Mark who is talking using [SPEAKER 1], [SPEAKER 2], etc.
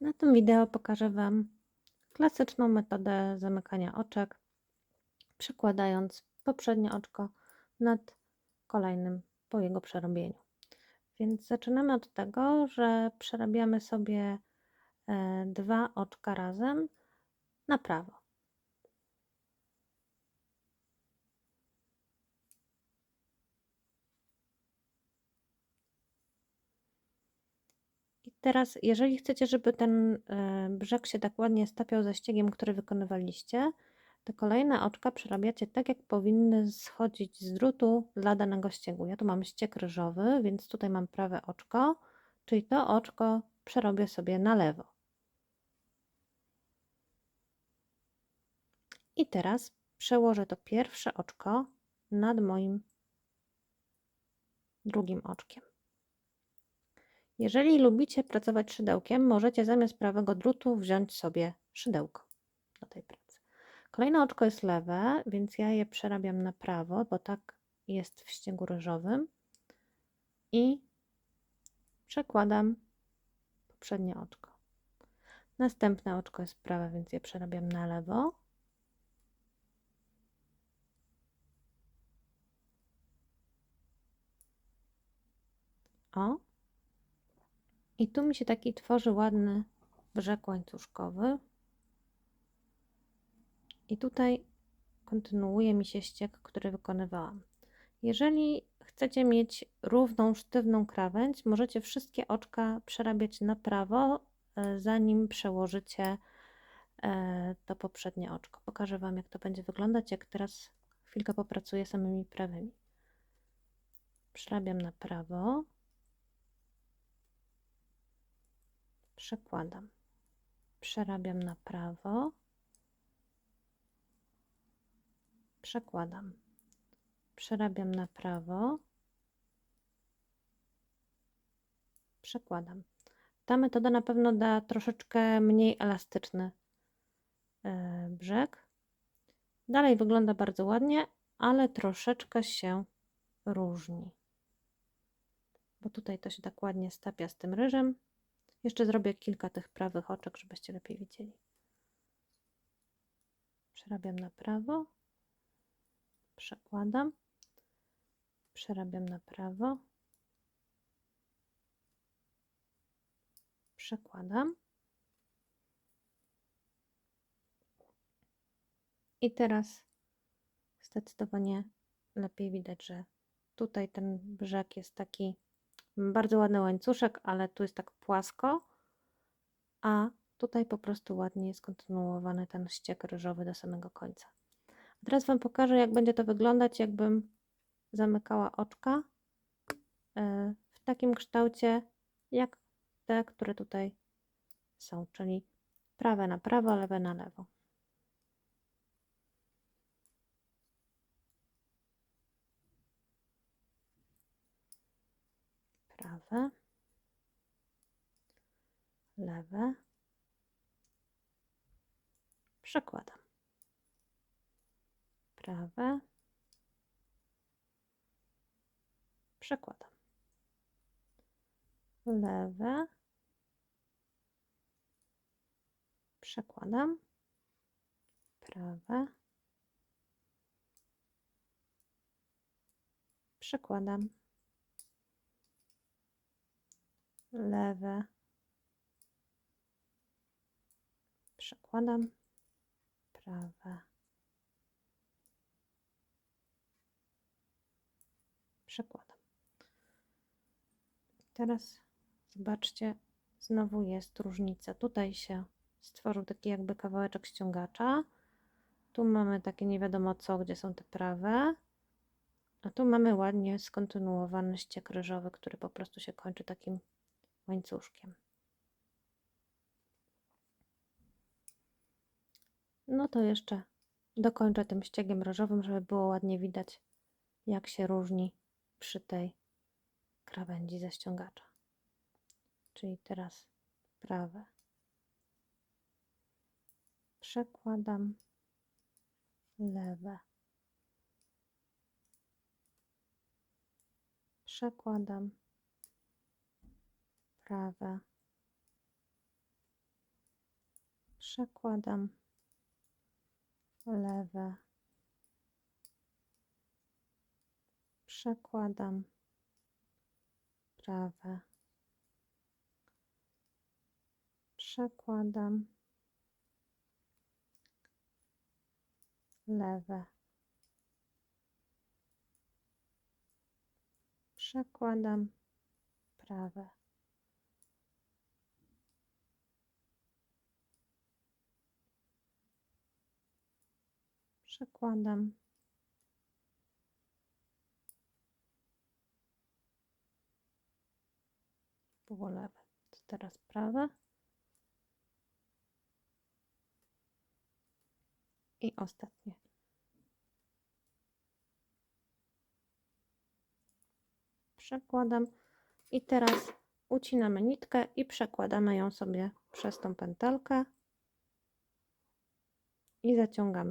[SPEAKER 1] Na tym wideo pokażę Wam klasyczną metodę zamykania oczek, przekładając poprzednie oczko nad kolejnym po jego przerobieniu. Więc zaczynamy od tego, że przerabiamy sobie e, dwa oczka razem na prawo. Teraz, jeżeli chcecie, żeby ten e, brzeg się tak ładnie stapiał ze ściegiem, który wykonywaliście, te kolejne oczka przerabiacie tak, jak powinny schodzić z drutu dla danego ściegu. Ja tu mam ścieg ryżowy, więc tutaj mam prawe oczko, czyli to oczko przerobię sobie na lewo. I teraz przełożę to pierwsze oczko nad moim drugim oczkiem. Jeżeli lubicie pracować szydełkiem, możecie zamiast prawego drutu wziąć sobie szydełko do tej pracy. Kolejne oczko jest lewe, więc ja je przerabiam na prawo, bo tak jest w ściegu ryżowym i przekładam poprzednie oczko. Następne oczko jest prawe, więc je przerabiam na lewo. O, i tu mi się taki tworzy ładny brzeg łańcuszkowy. I tutaj kontynuuje mi się ściek, który wykonywałam. Jeżeli chcecie mieć równą, sztywną krawędź, możecie wszystkie oczka przerabiać na prawo, e, zanim przełożycie e, to poprzednie oczko. Pokażę Wam, jak to będzie wyglądać, jak teraz chwilkę popracuję samymi prawymi. Przerabiam na prawo. Przekładam. Przerabiam na prawo. Przekładam. Przerabiam na prawo. Przekładam. Ta metoda na pewno da troszeczkę mniej elastyczny e, brzeg. Dalej wygląda bardzo ładnie, ale troszeczkę się różni. Bo tutaj to się tak ładnie stapia z tym ryżem. Jeszcze zrobię kilka tych prawych oczek, żebyście lepiej widzieli. Przerabiam na prawo, przekładam, przerabiam na prawo, przekładam. I teraz zdecydowanie lepiej widać, że tutaj ten brzeg jest taki bardzo ładny łańcuszek, ale tu jest tak płasko, a tutaj po prostu ładnie jest kontynuowany ten ściek ryżowy do samego końca. Teraz Wam pokażę, jak będzie to wyglądać, jakbym zamykała oczka e, w takim kształcie, jak te, które tutaj są, czyli prawe na prawo, lewe na lewo. Prawe, lewe, przekładam. Prawe, przekładam. Lewe, przekładam. Prawe, przekładam. Lewe. Przekładam prawe. Przekładam. Teraz zobaczcie, znowu jest różnica. Tutaj się stworzył taki jakby kawałeczek ściągacza. Tu mamy takie nie wiadomo co, gdzie są te prawe. A tu mamy ładnie skontynuowany ściek ryżowy, który po prostu się kończy takim łańcuszkiem. No to jeszcze dokończę tym ściegiem ryżowym, żeby było ładnie widać, jak się różni przy tej krawędzi ze ściągacza. Czyli teraz prawe. Przekładam lewe. Przekładam prawe, Przekładam lewe. Przekładam prawe. Przekładam lewe. Przekładam prawe. Przekładam było lewe. To teraz prawe. I ostatnie. Przekładam i teraz ucinamy nitkę i przekładamy ją sobie przez tą pętelkę i zaciągamy.